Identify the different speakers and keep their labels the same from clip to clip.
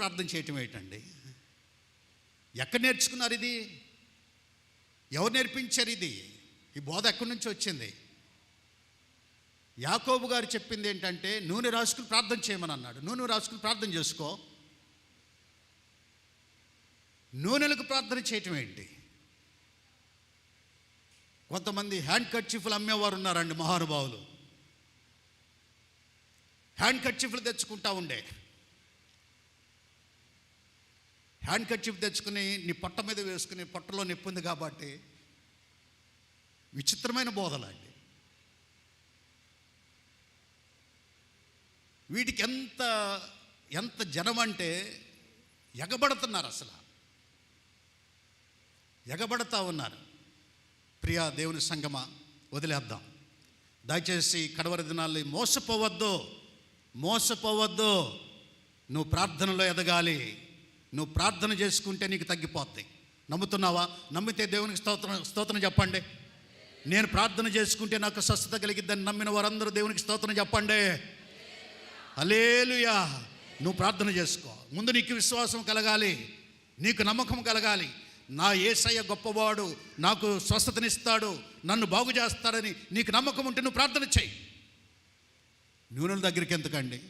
Speaker 1: ప్రార్థన చేయటం ఏంటండి? ఎక్కడ నేర్చుకున్నారు ఇది? ఎవరు నేర్పించారు ఇది? ఈ బోధ ఎక్కడి నుంచి వచ్చింది? యాకోబు గారు చెప్పింది ఏంటంటే నూనె రాసుకుని ప్రార్థన చేయమని అన్నాడు. నూనె రాసుకుని ప్రార్థన చేసుకో. నూనెలకు ప్రార్థన చేయటం ఏంటి? కొంతమంది హ్యాండ్ కర్చీఫ్లు అమ్మేవారు ఉన్నారండి మహానుభావులు. హ్యాండ్ కర్చీఫ్లు తెచ్చుకుంటా ఉండే. హ్యాండ్ కర్చీఫ్ తెచ్చుకుని నీ పొట్ట మీద వేసుకుని పొట్టలో నొప్పి ఉంది కాబట్టి విచిత్రమైన బోధలండి వీటికి ఎంత ఎంత జనం అంటే ఎగబడుతున్నారు అసలు. ఎగబడతా ఉన్నారు. ప్రియా దేవుని సంగమ వదిలేద్దాం. దయచేసి కడవరి దినాల్లో మోసపోవద్దు. మోసపోవద్దు. నువ్వు ప్రార్థనలో ఎదగాలి. నువ్వు ప్రార్థన చేసుకుంటే నీకు తగ్గిపోతాయి. నమ్ముతున్నావా? నమ్మితే దేవునికి స్తోత్రం స్తోత్రం చెప్పండి. నేను ప్రార్థన చేసుకుంటే నాకు స్వస్థత కలిగిద్దని నమ్మిన వారందరూ దేవునికి స్తోత్రం చెప్పండి. అలేలుయా నువ్వు ప్రార్థన చేసుకో. ముందు నీకు విశ్వాసం కలగాలి. నీకు నమ్మకం కలగాలి. నా ఏసయ్య గొప్పవాడు నాకు స్వస్థతనిస్తాడు నన్ను బాగు చేస్తాడని నీకు నమ్మకం ఉంటే నువ్వు ప్రార్థన చెయ్యి. నూనెల దగ్గరికి ఎందుకండి?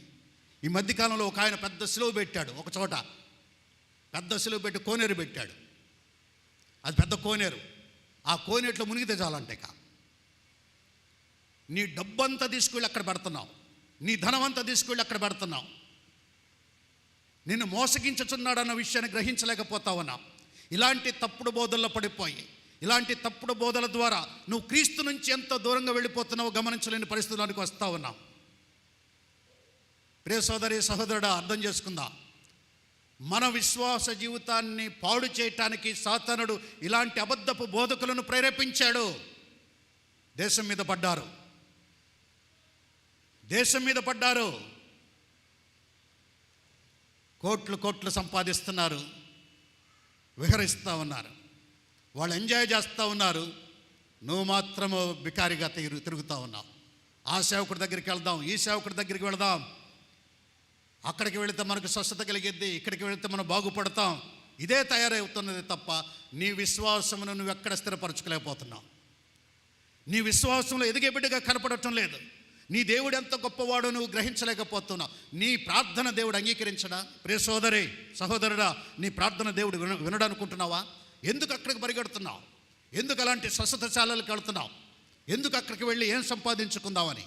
Speaker 1: ఈ మధ్యకాలంలో ఒక ఆయన పెద్ద సిలువ పెట్టాడు ఒక చోట. పెద్ద సిలువ పెట్టి కోనేరు పెట్టాడు. అది పెద్ద కోనేరు. ఆ కోనేట్లో మునిగితే చాలంటే కా. నీ డబ్బంతా తీసుకెళ్ళి అక్కడ పెడుతున్నావు. నీ ధనమంతా తీసుకెళ్ళి అక్కడ పెడుతున్నావు. నిన్ను మోసగించుచున్నాడన్న విషయాన్ని గ్రహించలేకపోతావున్నా. ఇలాంటి తప్పుడు బోధల్లో పడిపోయి ఇలాంటి తప్పుడు బోధల ద్వారా నువ్వు క్రీస్తు నుంచి ఎంత దూరంగా వెళ్ళిపోతున్నావో గమనించలేని పరిస్థితులకు వస్తా ఉన్నావు ప్రియ సోదరి సహోదరుడా అర్థం చేసుకుందా? మన విశ్వాస జీవితాన్ని పాడు చేయటానికి సాతనుడు ఇలాంటి అబద్ధపు బోధకులను ప్రేరేపించాడు. దేశం మీద పడ్డారు. దేశం మీద పడ్డారు. కోట్లు కోట్లు సంపాదిస్తున్నారు. విహరిస్తూ ఉన్నారు. వాళ్ళు ఎంజాయ్ చేస్తూ ఉన్నారు. నువ్వు మాత్రము బికారిగా తిరుగు తిరుగుతూ ఉన్నావు. ఆ సేవకుడి దగ్గరికి వెళ్దాం ఈ సేవకుడి దగ్గరికి వెళదాం. అక్కడికి వెళితే మనకు స్వస్థత కలిగిద్ది ఇక్కడికి వెళితే మనం బాగుపడతాం. ఇదే తయారవుతున్నది తప్ప నీ విశ్వాసమును నువ్వు ఎక్కడ స్థిరపరచుకోలేకపోతున్నావు. నీ విశ్వాసంలో ఎదిగే బిడ్డగా కనపడటం లేదు. నీ దేవుడు ఎంత గొప్పవాడో నువ్వు గ్రహించలేకపోతున్నావు. నీ ప్రార్థన దేవుడు అంగీకరించడా? ప్రియ సోదరి సహోదరుడా నీ ప్రార్థన దేవుడు విన వినడనుకుంటున్నావా? ఎందుకు అక్కడికి పరిగెడుతున్నావు? ఎందుకు అలాంటి స్వస్థతశాలలకు వెళుతున్నావు? ఎందుకు అక్కడికి వెళ్ళి ఏం సంపాదించుకుందామని?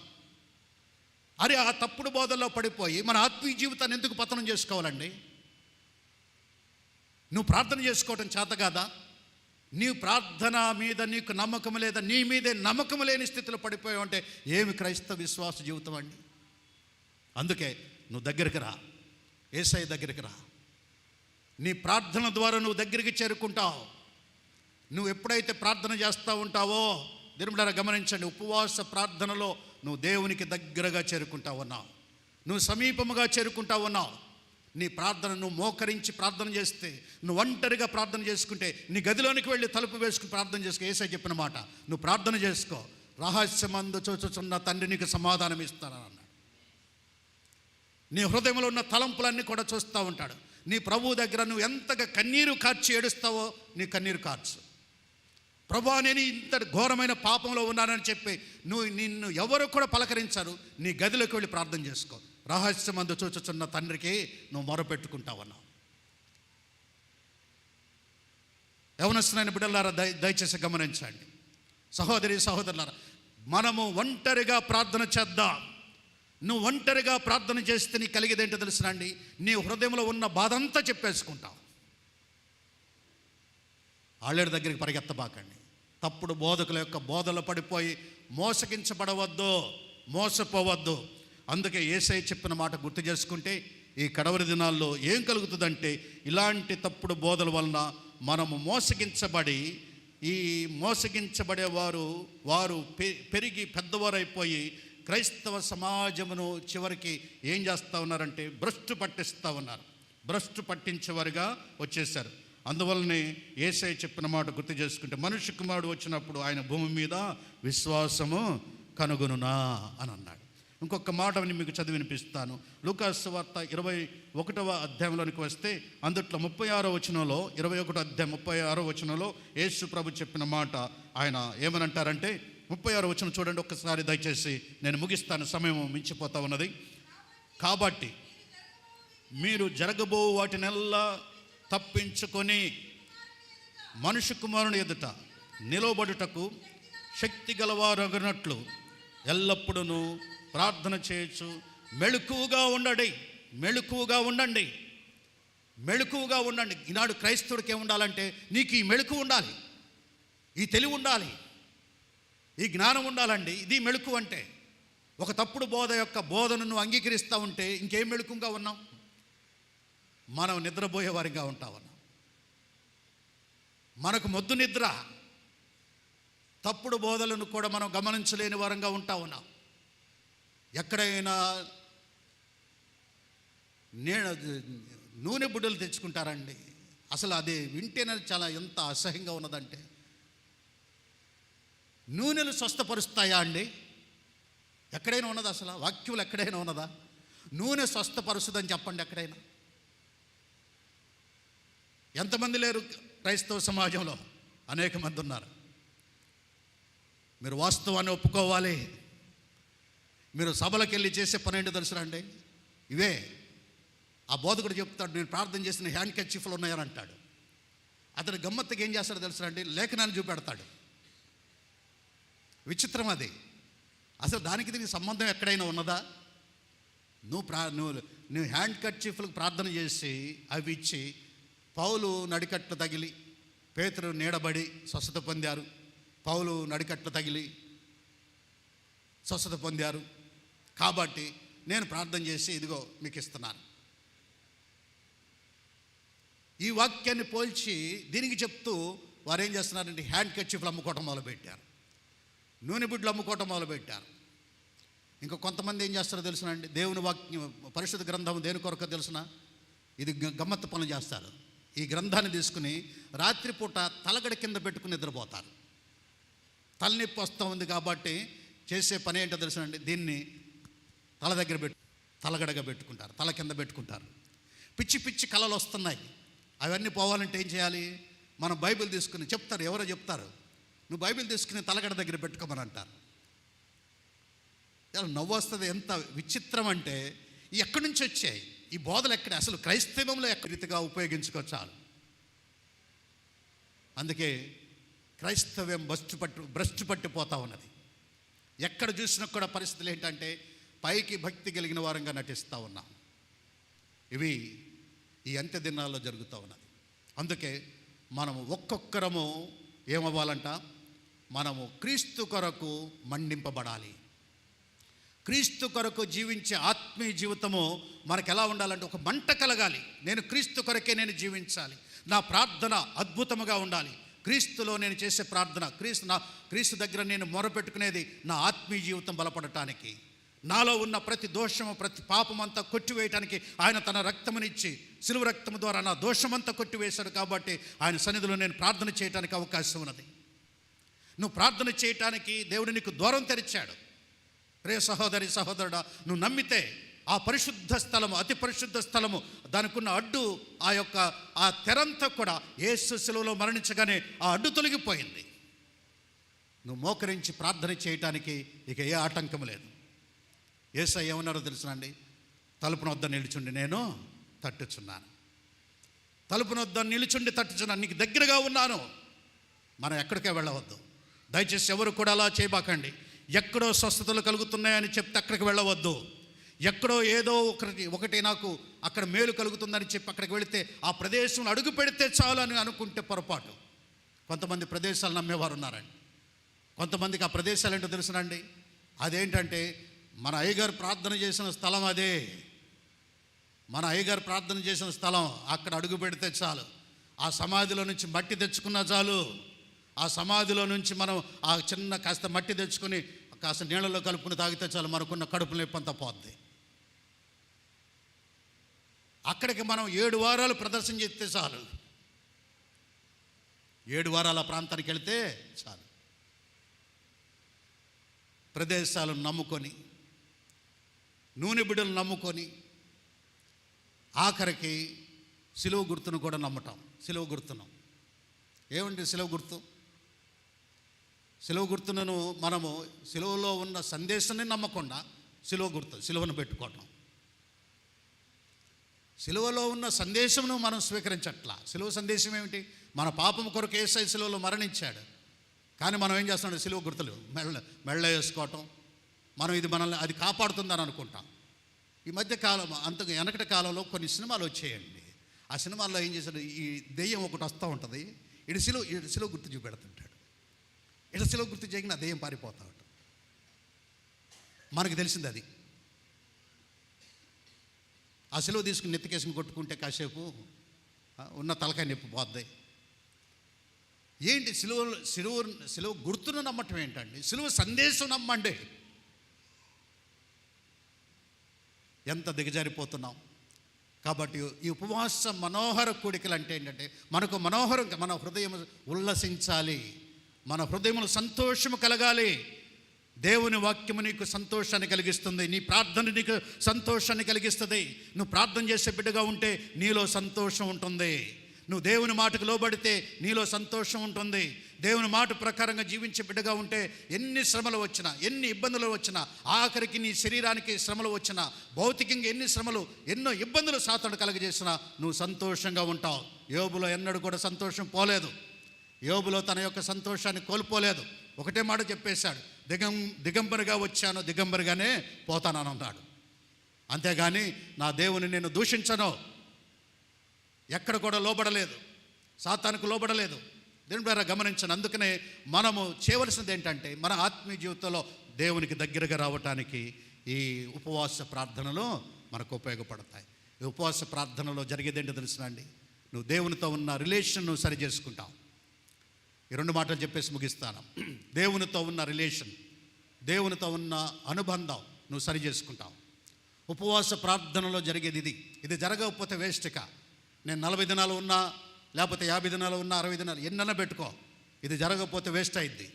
Speaker 1: అరే ఆ తప్పుడు బోధల్లో పడిపోయి మన ఆత్మీయ జీవితాన్ని ఎందుకు పతనం చేసుకోవాలండి? నువ్వు ప్రార్థన చేసుకోవటం చేత కాదా? నీ ప్రార్థన మీద నీకు నమ్మకం లేదా నీ మీదే నమ్మకం లేని స్థితిలో పడిపోయావు అంటే ఏమి క్రైస్తవ విశ్వాస జీవితం అండి? అందుకే నువ్వు దగ్గరికి రా. ఏసఐ దగ్గరికి రా. నీ ప్రార్థన ద్వారా నువ్వు దగ్గరికి చేరుకుంటావు. నువ్వు ఎప్పుడైతే ప్రార్థన చేస్తూ ఉంటావో దిరుమడారా గమనించండి ఉపవాస ప్రార్థనలో నువ్వు దేవునికి దగ్గరగా చేరుకుంటా ఉన్నావు. నువ్వు సమీపముగా చేరుకుంటా ఉన్నావు. నీ ప్రార్థన నువ్వు మోకరించి ప్రార్థన చేస్తే నువ్వు ఒంటరిగా ప్రార్థన చేసుకుంటే నీ గదిలోనికి వెళ్ళి తలుపు వేసుకుని ప్రార్థన చేసుకో. ఏసై చెప్పిన మాట నువ్వు ప్రార్థన చేసుకో. రహస్యమందు చూచుచున్న తండ్రి నీకు సమాధానం ఇస్తానని నీ హృదయంలో ఉన్న తలంపులన్నీ కూడా చూస్తూ ఉంటాడు. నీ ప్రభువు దగ్గర నువ్వు ఎంతగా కన్నీరు కార్చి ఏడుస్తావో నీ కన్నీరు కార్చు. ప్రభా నేను ఇంత ఘోరమైన పాపంలో ఉన్నానని చెప్పి నువ్వు నిన్ను ఎవరు కూడా పలకరించారు. నీ గదిలోకి వెళ్ళి ప్రార్థన చేసుకో. రహస్యమందు చూచుచున్న తండ్రికి నువ్వు మొరపెట్టుకుంటావన్నావు యవనస్తున్న బిడ్డలారా దయ దయచేసి గమనించండి. సహోదరి సహోదరులారా మనము ఒంటరిగా ప్రార్థన చేద్దాం. నువ్వు ఒంటరిగా ప్రార్థన చేస్తే నీకు కలిగేదేంటో తెలుసునండి. నీ హృదయంలో ఉన్న బాధ అంతా చెప్పేసుకుంటావు ఆళ్ళేడు దగ్గరికి పరిగెత్తబాకండి. తప్పుడు బోధకుల యొక్క బోధలో పడిపోయి మోసగించబడవద్దు మోసపోవద్దు. అందుకే ఏసై చెప్పిన మాట గుర్తు చేసుకుంటే ఈ కడవరి దినాల్లో ఏం కలుగుతుందంటే ఇలాంటి తప్పుడు బోధల వలన మనము మోసగించబడి ఈ మోసగించబడేవారు వారు పె- పెరిగి పెద్దవారైపోయి క్రైస్తవ సమాజమును చివరికి ఏం చేస్తూ ఉన్నారంటే భ్రష్టు పట్టిస్తూ ఉన్నారు. భ్రష్టు పట్టించేవారుగా వచ్చేసారు అందువల్లనే ఏసై చెప్పిన మాట గుర్తు చేసుకుంటే మనుష్య కుమారుడు వచ్చినప్పుడు ఆయన భూమి మీద విశ్వాసము కనుగొనునా అని అన్నాడు. ఇంకొక మాట మీకు చదివి వినిపిస్తాను. లూకాస్ వార్త ఇరవై ఒకటవ అధ్యాయంలోనికి వస్తే అందుట్లో ముప్పై ఆరో వచనంలో ఇరవై ఒకటో అధ్యాయం ముప్పై ఆరో వచనంలో యేసు ప్రభు చెప్పిన మాట ఆయన ఏమనంటారంటే ముప్పై ఆరో వచనం చూడండి ఒక్కసారి దయచేసి నేను ముగిస్తాను సమయం మించిపోతా ఉన్నది. కాబట్టి మీరు జరగబో వాటినెల్లా తప్పించుకొని మనుషు కుమారుని ఎదుట నిలవబడుటకు శక్తి గలవారగినట్లు ఎల్లప్పుడూ ప్రార్థన చేయొచ్చు మెళుకువగా ఉండండి మెళుకువగా ఉండండి మెళుకువగా ఉండండి. ఈనాడు క్రైస్తవుడికి ఏముండాలంటే నీకు ఈ మెళుకు ఉండాలి ఈ తెలివి ఉండాలి ఈ జ్ఞానం ఉండాలండి. ఇది మెళుకు అంటే ఒక తప్పుడు బోధ యొక్క బోధనను నువ్వు అంగీకరిస్తూ ఉంటే ఇంకేం మెళుకుగా ఉన్నాం మనం నిద్రపోయే వారిగా ఉంటా మనకు మొద్దు నిద్ర తప్పుడు బోధలను కూడా మనం గమనించలేని వారంగా ఉంటా ఉన్నాం ఎక్కడైనా నేను నూనె బుడ్డలు తెచ్చుకుంటారండి. అసలు అది వింటేనే చాలా ఎంత అసహ్యంగా ఉన్నదంటే. నూనెలు స్వస్థపరుస్తాయా అండి? ఎక్కడైనా ఉన్నదా అసలు? వాక్యులు ఎక్కడైనా ఉన్నదా? నూనె స్వస్థపరుస్తుందని చెప్పండి ఎక్కడైనా. ఎంతమంది లేరు క్రైస్తవ సమాజంలో? అనేక మంది ఉన్నారు. మీరు వాస్తవాన్ని ఒప్పుకోవాలి. మీరు సభలకు వెళ్ళి చేసే పని ఏంటో అండి? ఇవే. ఆ బోధకుడు చెప్తాడు నేను ప్రార్థన చేసిన హ్యాండ్ కర్చీఫ్లు ఉన్నాయని అంటాడు. అతడు గమ్మత్తుగా ఏం చేస్తాడో తెలుసునండి లేఖనాన్ని చూపెడతాడు. విచిత్రం అది. అసలు దానికి దీనికి సంబంధం ఎక్కడైనా ఉన్నదా? నువ్వు ప్రా నువ్వు నువ్వు హ్యాండ్ కర్చీఫ్లకు ప్రార్థన చేసి అవి ఇచ్చి పౌలు నడికట్లు తగిలి పేతురు నీడబడి స్వస్థత పొందారు. పౌలు నడికట్లు తగిలి స్వస్థత పొందారు. కాబట్టి నేను ప్రార్థన చేసి ఇదిగో మీకు ఇస్తున్నాను. ఈ వాక్యాన్ని పోల్చి దీనికి చెప్తూ వారు ఏం చేస్తున్నారంటే హ్యాండ్ కర్చీఫ్లు అమ్ముకోవటం మొదలుపెట్టారు. నూనె బుడ్లు అమ్ముకోవటం మొదలుపెట్టారు. ఇంకా కొంతమంది ఏం చేస్తారో తెలుసునండి. దేవుని వాక్యం పరిశుద్ధ గ్రంథం దేని కొరకు తెలుసునా? ఇది గమ్మత్తు పనులు చేస్తారు. ఈ గ్రంథాన్ని తీసుకుని రాత్రిపూట తలగడ కింద పెట్టుకుని నిద్రపోతారు. తలనొప్పి వస్తూ ఉంది కాబట్టి చేసే పని ఏంటో తెలుసునండి దీన్ని తల దగ్గర పెట్టు తలగడగా పెట్టుకుంటారు తల కింద పెట్టుకుంటారు. పిచ్చి పిచ్చి కళలు వస్తున్నాయి. అవన్నీ పోవాలంటే ఏం చేయాలి? మనం బైబిల్ తీసుకుని చెప్తారు ఎవరో చెప్తారు. నువ్వు బైబిల్ తీసుకుని తలగడ దగ్గర పెట్టుకోమని అంటారు నవ్వు వస్తుంది. ఎంత విచిత్రం అంటే ఎక్కడి నుంచి వచ్చాయి? ఈ బోధలు ఎక్కడ? అసలు క్రైస్తవంలో ఎక్కడ రీతిగా ఉపయోగించుకో చాలు. అందుకే క్రైస్తవ్యం భ్రష్టు పట్టు భ్రష్టు పట్టిపోతా ఉన్నది. ఎక్కడ చూసినా కూడా పరిస్థితులు ఏంటంటే పైకి భక్తి కలిగిన వారంగా నటిస్తూ ఉన్నాం. ఇవి ఈ అంత్య దినాల్లో జరుగుతూ ఉన్నది. అందుకే మనము ఒక్కొక్కరము ఏమవ్వాలంట? మనము క్రీస్తు కొరకు మండింపబడాలి. క్రీస్తు కొరకు జీవించే ఆత్మీయ జీవితము మనకు ఎలా ఉండాలంటే ఒక మంట కలగాలి. నేను క్రీస్తు కొరకే నేను జీవించాలి. నా ప్రార్థన అద్భుతముగా ఉండాలి. క్రీస్తులో నేను చేసే ప్రార్థన క్రీస్తు నా క్రీస్తు దగ్గర నేను మొరపెట్టుకునేది నా ఆత్మీయ జీవితం బలపడటానికి. నాలో ఉన్న ప్రతి దోషము ప్రతి పాపమంతా కొట్టివేయటానికి ఆయన తన రక్తమునిచ్చి సిలువ రక్తము ద్వారా నా దోషమంతా కొట్టివేశాడు కాబట్టి ఆయన సన్నిధిలో నేను ప్రార్థన చేయడానికి అవకాశం ఉన్నది నువ్వు ప్రార్థన చేయటానికి దేవుడు నీకు దూరం తెరిచాడు. రే సహోదరి సహోదరుడా నువ్వు నమ్మితే ఆ పరిశుద్ధ స్థలము అతి పరిశుద్ధ స్థలము దానికున్న అడ్డు ఆ యొక్క ఆ తెరంతా కూడా యేసు శిలువలో మరణించగానే ఆ అడ్డు తొలగిపోయింది. నువ్వు మోకరించి ప్రార్థన చేయటానికి ఇక ఏ ఆటంకం లేదు. ఏసై ఏమన్నారో తెలుసునండి తలుపున వద్ద నిలుచుండి నేను తట్టుచున్నాను. తలుపున వద్ద నిలుచుండి తట్టుచున్నాను. నీకు దగ్గరగా ఉన్నాను. మనం ఎక్కడికే వెళ్ళవద్దు. దయచేసి ఎవరు కూడా అలా చేయబాకండి. ఎక్కడో స్వస్థతలు కలుగుతున్నాయని చెప్తే అక్కడికి వెళ్ళవద్దు. ఎక్కడో ఏదో ఒకటి ఒకటి నాకు అక్కడ మేలు కలుగుతుందని చెప్పి అక్కడికి వెళితే ఆ ప్రదేశంలో అడుగు పెడితే చాలు అని అనుకుంటే పొరపాటు. కొంతమంది ప్రదేశాలు నమ్మేవారు ఉన్నారండి. కొంతమందికి ఆ ప్రదేశాలు ఏంటో తెలుసునండి అదేంటంటే మన అయ్యగారు ప్రార్థన చేసిన స్థలం అదే. మన అయ్యగారు ప్రార్థన చేసిన స్థలం అక్కడ అడుగు పెడితే చాలు. ఆ సమాధిలో నుంచి మట్టి తెచ్చుకున్నా చాలు. ఆ సమాధిలో నుంచి మనం ఆ చిన్న కాస్త మట్టి తెచ్చుకొని కాస్త నీళ్ళలో కలుపుకుని తాగితే చాలు మనకున్న కడుపు నొప్పి పోద్ది. అక్కడికి మనం ఏడు వారాలు ప్రదర్శన చేస్తే చాలు. ఏడు వారాల ప్రాంతానికి వెళితే చాలు. ప్రదేశాలను నమ్ముకొని నూనె బిడ్డలు నమ్ముకొని ఆఖరికి సిలువ గుర్తును కూడా నమ్మటం సిలువ గుర్తును. ఏమండి సిలువ గుర్తు? సిలువ గుర్తులను మనము సిలువలో ఉన్న సందేశాన్ని నమ్మకుండా సిలువ గుర్తు సిలువను పెట్టుకోవటం. సిలువలో ఉన్న సందేశమును మనం స్వీకరించట్లా. సిలువ సందేశం ఏమిటి? మన పాపం కొరకు ఏసై సిలువలో మరణించాడు. కానీ మనం ఏం చేస్తున్నాం? సిలువ గుర్తులు మెళ్ళ మెళ్ళ వేసుకోవటం. మనం ఇది మనల్ని అది కాపాడుతుందని అనుకుంటాం. ఈ మధ్య కాలం అంత వెనకటి కాలంలో కొన్ని సినిమాలు వచ్చాయండి. ఆ సినిమాల్లో ఏం చేశాడు ఈ దెయ్యం ఒకటి వస్తూ ఉంటుంది. ఇటు సిలువ ఇటు సిలువ గుర్తు చూపెడుతుంటాడు. ఇట్లా సెలవు గుర్తు చేయకుండా దెయ్యం పారిపోతా మనకు తెలిసింది అది. ఆ సిలువ తీసుకుని నెత్తికేసుకుని కొట్టుకుంటే కాసేపు ఉన్న తలకాయ నొప్పి పోద్ది. ఏంటి సిలువ సిలువ సిలువ గుర్తును నమ్మటం ఏంటండి? సిలువ సందేశం నమ్మండి. ఎంత దిగజారిపోతున్నాం. కాబట్టి ఈ ఉపవాస మనోహర కూడికలు అంటే ఏంటంటే మనకు మనోహరం మన హృదయం ఉల్లసించాలి. మన హృదయములు సంతోషము కలగాలి. దేవుని వాక్యము నీకు సంతోషాన్ని కలిగిస్తుంది. నీ ప్రార్థన నీకు సంతోషాన్ని కలిగిస్తుంది. నువ్వు ప్రార్థన చేసే బిడ్డగా ఉంటే నీలో సంతోషం ఉంటుంది. నువ్వు దేవుని మాటకు లోబడితే నీలో సంతోషం ఉంటుంది. దేవుని మాట ప్రకారంగా జీవించే బిడ్డగా ఉంటే ఎన్ని శ్రమలు వచ్చినా ఎన్ని ఇబ్బందులు వచ్చినా ఆఖరికి నీ శరీరానికి శ్రమలు వచ్చినా భౌతికంగా ఎన్ని శ్రమలు ఎన్నో ఇబ్బందులు సాతడు కలగజేసినా నువ్వు సంతోషంగా ఉంటావు. యోబులో ఎన్నడూ కూడా సంతోషం పోలేదు. యోబులో తన యొక్క సంతోషాన్ని కోల్పోలేదు. ఒకటే మాట చెప్పేశాడు. దిగం దిగంబరిగా వచ్చాను దిగంబరిగానే పోతానని అన్నాడు అంతేగాని నా దేవుని నేను దూషించను. ఎక్కడ కూడా లోబడలేదు. సాతానికి లోబడలేదు. దీని ద్వారా గమనించను అందుకనే మనము చేయవలసింది ఏంటంటే మన ఆత్మీయ జీవితంలో దేవునికి దగ్గరగా రావటానికి ఈ ఉపవాస ప్రార్థనలు మనకు ఉపయోగపడతాయి. ఈ ఉపవాస ప్రార్థనలో జరిగేదేంటి తెలుసునండి. నువ్వు దేవునితో ఉన్న రిలేషన్ నువ్వు సరి చేసుకుంటావు ఈ రెండు మాటలు చెప్పేసి ముగిస్తాను. దేవునితో ఉన్న రిలేషన్ దేవునితో ఉన్న అనుబంధం నువ్వు సరి చేసుకుంటావు. ఉపవాస ప్రార్థనలో జరిగేది ఇది. ఇది జరగకపోతే వేస్ట్క నేను నలభై దినాలు ఉన్నా లేకపోతే యాభై దినాలు ఉన్నా అరవై దినాలు ఎన్నైనా పెట్టుకో. ఇది జరగకపోతే వేస్ట్ అయింది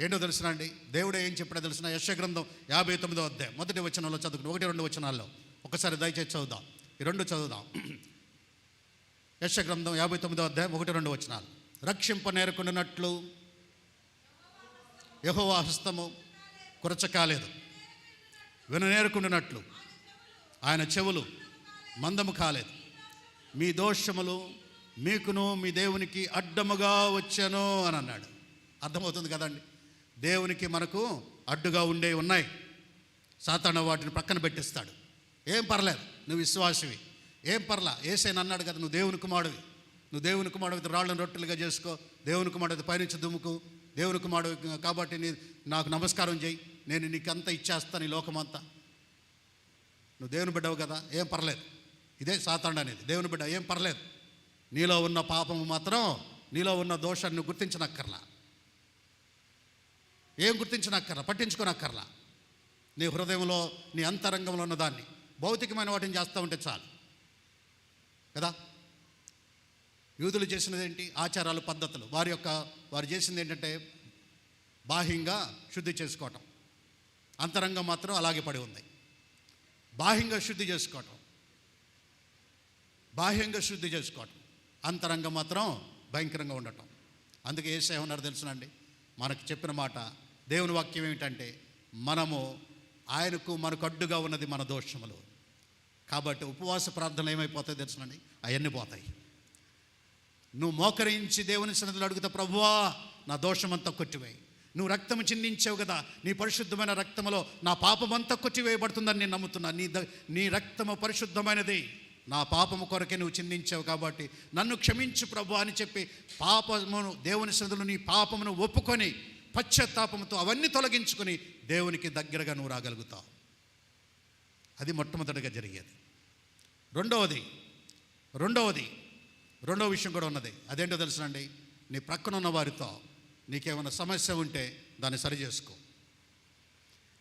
Speaker 1: ఏంటో తెలుసునండి దేవుడే ఏం చెప్పాడో తెలిసిన? యశ గ్రంథం యాభై తొమ్మిదో అధ్యాయం. మొదటి వచనంలో చదువుకుని ఒకటి రెండు వచనాల్లో. ఒకసారి దయచేసి చదువుదాం. ఈ రెండు చదువుదాం. యశ గ్రంథం యాభై తొమ్మిదో అధ్యాయం ఒకటి రెండు వచనాలు. రక్షింప నేర్కొండినట్లు యహోవా హస్తము కురచ కాలేదు. విననేరుకుండినట్లు ఆయన చెవులు మందము కాలేదు. మీ దోషములు మీకును మీ దేవునికి అడ్డముగా వచ్చాను అని అన్నాడు. అర్థమవుతుంది కదండి? దేవునికి మనకు అడ్డుగా ఉండే ఉన్నాయి. సాతాన వాటిని పక్కన పెట్టిస్తాడు. ఏం పర్లేదు నువ్వు విశ్వాసవి. ఏం పర్లా ఏసైనా అన్నాడు కదా నువ్వు దేవుని కుమారుడివి. నువ్వు దేవుని కుమారుడు రాళ్ళను రొట్టెలుగా చేసుకో. దేవుని కుమారుడు పైనుంచి దుమ్ముకు. దేవుని కుమారుడు కాబట్టి నీ నాకు నమస్కారం చేయి. నేను నీకంతా ఇచ్చేస్తాను ఈ లోకమంతా. నువ్వు దేవుని బిడ్డవు కదా ఏం పర్లేదు. ఇదే సాతాండ అనేది. దేవుని బిడ్డ ఏం పర్లేదు. నీలో ఉన్న పాపము మాత్రం నీలో ఉన్న దోషాన్ని నువ్వు గుర్తించనక్కర్లా. ఏం గుర్తించనక్కర్లా? పట్టించుకోనక్కర్లా. నీ హృదయంలో నీ అంతరంగంలో ఉన్న దాన్ని భౌతికమైన వాటిని చేస్తూ ఉంటే చాలు. కదా? యూదులు చేసినది ఏంటి? ఆచారాలు పద్ధతులు. వారి యొక్క వారు చేసింది ఏంటంటే బాహ్యంగా శుద్ధి చేసుకోవటం. అంతరంగం మాత్రం అలాగే పడి ఉంది. బాహ్యంగా శుద్ధి చేసుకోవటం. బాహ్యంగా శుద్ధి చేసుకోవటం. అంతరంగం మాత్రం భయంకరంగా ఉండటం. అందుకే ఏసే ఏమన్నారు తెలుసునండి మనకు చెప్పిన మాట దేవుని వాక్యం ఏమిటంటే మనము ఆయనకు మనకు అడ్డుగా ఉన్నది మన దోషములు. కాబట్టి ఉపవాస ప్రార్థన ఏమైపోతాయి తెలుసునండి అవన్నీ పోతాయి. నువ్వు మోకరించి దేవుని సన్నిధిలో అడుగుతా ప్రభువా నా దోషమంతా కొట్టివేయి. నువ్వు రక్తము చిందించావు కదా నీ పరిశుద్ధమైన రక్తములో నా పాపమంతా కొట్టివేయబడుతుందని నేను నమ్ముతున్నా. నీ ద నీ రక్తము పరిశుద్ధమైనది. నా పాపము కొరకే నువ్వు చిందించావు కాబట్టి నన్ను క్షమించు ప్రభు అని చెప్పి పాపమును దేవుని సన్నిధిలో నీ పాపమును ఒప్పుకొని పశ్చాత్తాపముతో అవన్నీ తొలగించుకొని దేవునికి దగ్గరగా నువ్వు రాగలుగుతావు. అది మొట్టమొదటిగా జరిగేది. రెండవది రెండవది రెండవ విషయం కూడా ఉన్నది. అదేంటో తెలుసునండి? నీ ప్రక్కన ఉన్న వారితో నీకేమైనా సమస్య ఉంటే దాన్ని సరి చేసుకో.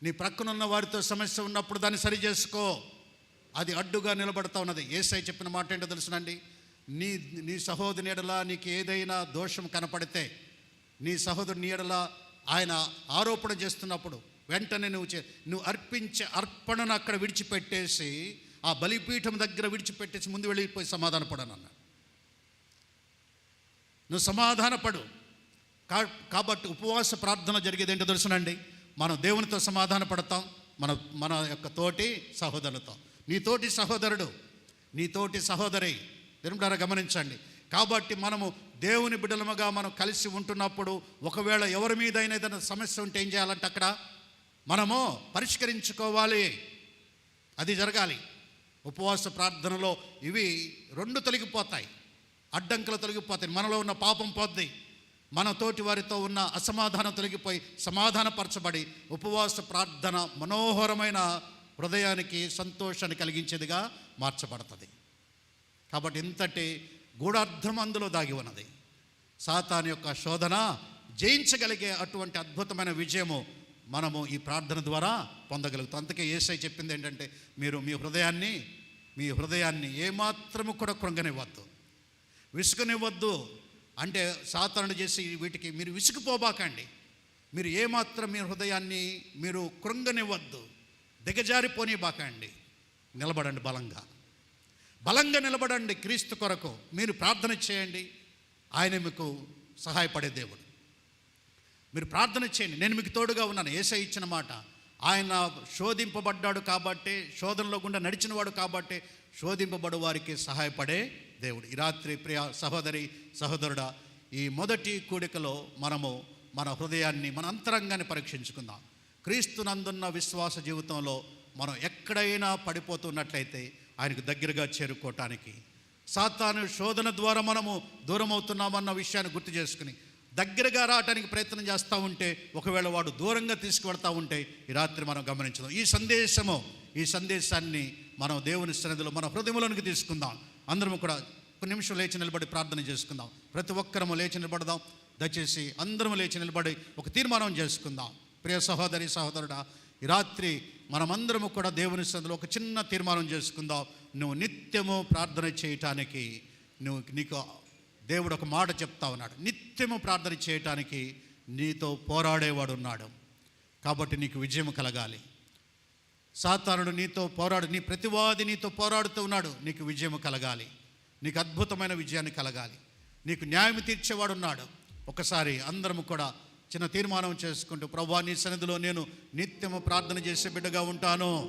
Speaker 1: నీ ప్రక్కన ఉన్న వారితో సమస్య ఉన్నప్పుడు దాన్ని సరి చేసుకో. అది అడ్డుగా నిలబడతా ఉన్నది. ఏసై చెప్పిన మాట ఏంటో తెలుసునండి? నీ నీ సహోదరుని ఎడలా నీకు ఏదైనా దోషం కనపడితే నీ సహోదరుని ఎడలా ఆయన ఆరోపణ చేస్తున్నప్పుడు వెంటనే నువ్వు చే నువ్వు అర్పించే అర్పణను అక్కడ విడిచిపెట్టేసి ఆ బలిపీఠం దగ్గర విడిచిపెట్టేసి ముందు వెళ్ళిపోయి సమాధానపడను అన్నాడు నువ్వు సమాధానపడు. కా కాబట్టి ఉపవాస ప్రార్థన జరిగేది ఏంటో తెలుసునండి. మనం దేవునితో సమాధాన పడతాం మన మన యొక్క తోటి సహోదరులతో. నీ తోటి సహోదరుడు నీ తోటి సహోదరి. దేవుడారా గమనించండి. కాబట్టి మనము దేవుని బిడలముగా మనం కలిసి ఉంటున్నప్పుడు ఒకవేళ ఎవరి మీద ఏదైనా సమస్య ఉంటే ఏం చేయాలంటే అక్కడ మనము పరిష్కరించుకోవాలి. అది జరగాలి. ఉపవాస ప్రార్థనలో ఇవి రెండు తొలగిపోతాయి. అడ్డంకులు తొలగిపోతాయి. మనలో ఉన్న పాపం పోద్ది. మన తోటి వారితో ఉన్న అసమాధానం తొలగిపోయి సమాధానపరచబడి ఉపవాస ప్రార్థన మనోహరమైన హృదయానికి సంతోషాన్ని కలిగించేదిగా మార్చబడుతుంది. కాబట్టి ఇంతటి గూఢార్థం అందులో దాగి ఉన్నది. సాతాన్ యొక్క శోధన జయించగలిగే అటువంటి అద్భుతమైన విజయము మనము ఈ ప్రార్థన ద్వారా పొందగలుగుతాం. అందుకే ఏసై చెప్పింది ఏంటంటే మీరు మీ హృదయాన్ని మీ హృదయాన్ని ఏమాత్రము కూడా కృంగనివ్వద్దు. విసుగనివ్వద్దు అంటే సాధారణ చేసి వీటికి మీరు విసుకుపోబాకండి మీరు ఏమాత్రం మీ హృదయాన్ని మీరు కృంగనివ్వద్దు. దిగజారిపోనిబాకండి నిలబడండి బలంగా. బలంగా నిలబడండి క్రీస్తు కొరకు. మీరు ప్రార్థన చేయండి. ఆయన మీకు సహాయపడే దేవుడు. మీరు ప్రార్థన చేయండి. నేను మీకు తోడుగా ఉన్నాను. ఏసై ఇచ్చిన మాట. ఆయన శోధింపబడ్డాడు కాబట్టి శోధనలో గుండా నడిచినవాడు కాబట్టి శోధింపబడు వారికి సహాయపడే దేవుడు. ఈ రాత్రి ప్రియ సహోదరి సహోదరుడా ఈ మొదటి కూడికలో మనము మన హృదయాన్ని మన అంతరంగాన్ని పరీక్షించుకుందాం. క్రీస్తునందున్న విశ్వాస జీవితంలో మనం ఎక్కడైనా పడిపోతున్నట్లయితే ఆయనకు దగ్గరగా చేరుకోవటానికి సాతాను శోధన ద్వారా మనము దూరం అవుతున్నామన్న విషయాన్ని గుర్తు చేసుకుని దగ్గరగా రావడానికి ప్రయత్నం చేస్తూ ఉంటే ఒకవేళ వాడు దూరంగా తీసుకువెడతా ఉంటే ఈ రాత్రి మనం గమనించదాం. ఈ సందేశము ఈ సందేశాన్ని మనం దేవుని సన్నిధిలో మన హృదయంలోనికి తీసుకుందాం. అందరం కూడా ఒక నిమిషం లేచి నిలబడి ప్రార్థన చేసుకుందాం. ప్రతి ఒక్కరము లేచి నిలబడదాం. దయచేసి అందరం లేచి నిలబడి ఒక తీర్మానం చేసుకుందాం. ప్రియ సహోదరి సహోదరుడా ఈ రాత్రి మనమందరము కూడా దేవుని సందులో ఒక చిన్న తీర్మానం చేసుకుందాం. నువ్వు నిత్యము ప్రార్థన చేయటానికి నువ్వు నీకు దేవుడు ఒక మాట చెప్తా ఉన్నాడు. నిత్యము ప్రార్థన చేయటానికి నీతో పోరాడేవాడు ఉన్నాడు. కాబట్టి నీకు విజయం కలగాలి. సాతానుడు నీతో పోరాడు నీ ప్రతివాది నీతో పోరాడుతూ ఉన్నాడు. నీకు విజయం కలగాలి. నీకు అద్భుతమైన విజయాన్ని కలగాలి. నీకు న్యాయం తీర్చేవాడు ఉన్నాడు ఒకసారి అందరము కూడా చిన్న తీర్మానం చేసుకుంటూ ప్రభా నీ సన్నిధిలో నేను నిత్యము ప్రార్థన చేసే బిడ్డగా ఉంటాను.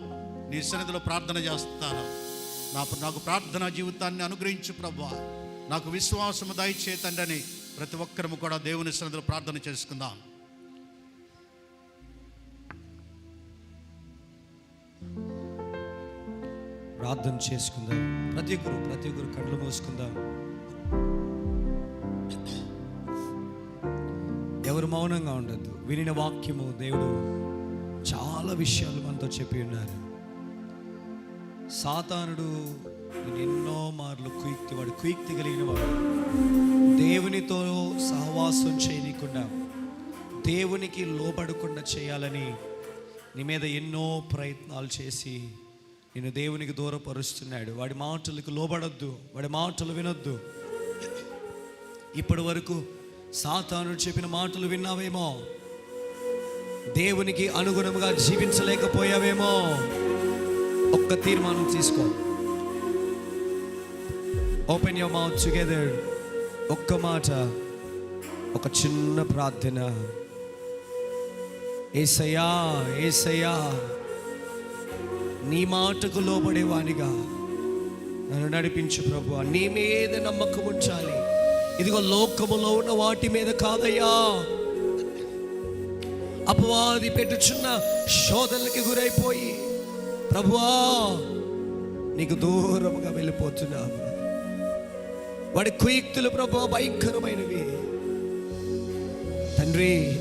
Speaker 1: నీ సన్నిధిలో ప్రార్థన చేస్తాను. నాకు నాకు ప్రార్థన జీవితాన్ని అనుగ్రహించు ప్రభా. నాకు విశ్వాసము దయచేతండని ప్రతి ఒక్కరము కూడా దేవుని సన్నిధిలో ప్రార్థన చేసుకుందాం.
Speaker 2: ప్రార్థన చేసుకుందాం. ప్రతి ఒక్కరు ప్రతి ఒక్కరు కళ్ళు మూసుకుందాం. ఎవరు మౌనంగా ఉండద్దు. వినిన వాక్యము దేవుడు చాలా విషయాలు మనతో చెప్పి ఉన్నారు. సాతానుడు ఎన్నో మార్లు కుయుక్తి వాడు కుయుక్తి కలిగిన వాడు. దేవునితో సహవాసం చేయనీయకుండా దేవునికి లోబడకుండా చేయాలని నీ మీద ఎన్నో ప్రయత్నాలు చేసి నేను దేవునికి దూరపరుస్తున్నాడు. వాడి మాటలకు లోబడొద్దు. వాడి మాటలు వినొద్దు. ఇప్పటి వరకు సాతాను చెప్పిన మాటలు విన్నావేమో? దేవునికి అనుగుణముగా జీవించలేకపోయావేమో? ఒక్క తీర్మానం తీసుకో. ఓపెన్ యువర్ మౌత్ టుగెదర్ ఒక్క మాట ఒక చిన్న ప్రార్థన. ఏసయ్యా ఏసయ్యా. నీ మాటకు లోబడేవానిగా నన్ను నడిపించు ప్రభు నీ మీద నమ్మకం ఉంచాలి. ఇదిగో లోకములో ఉన్న వాటి మీద కాదయ్యా. అపవాది పెట్టుచున్న శోధనలకి గురైపోయి ప్రభువా నీకు దూరముగా వెళ్ళిపోతున్నాము వాడి కుయుక్తులు ప్రభు భయంకరమైనవి. తండ్రి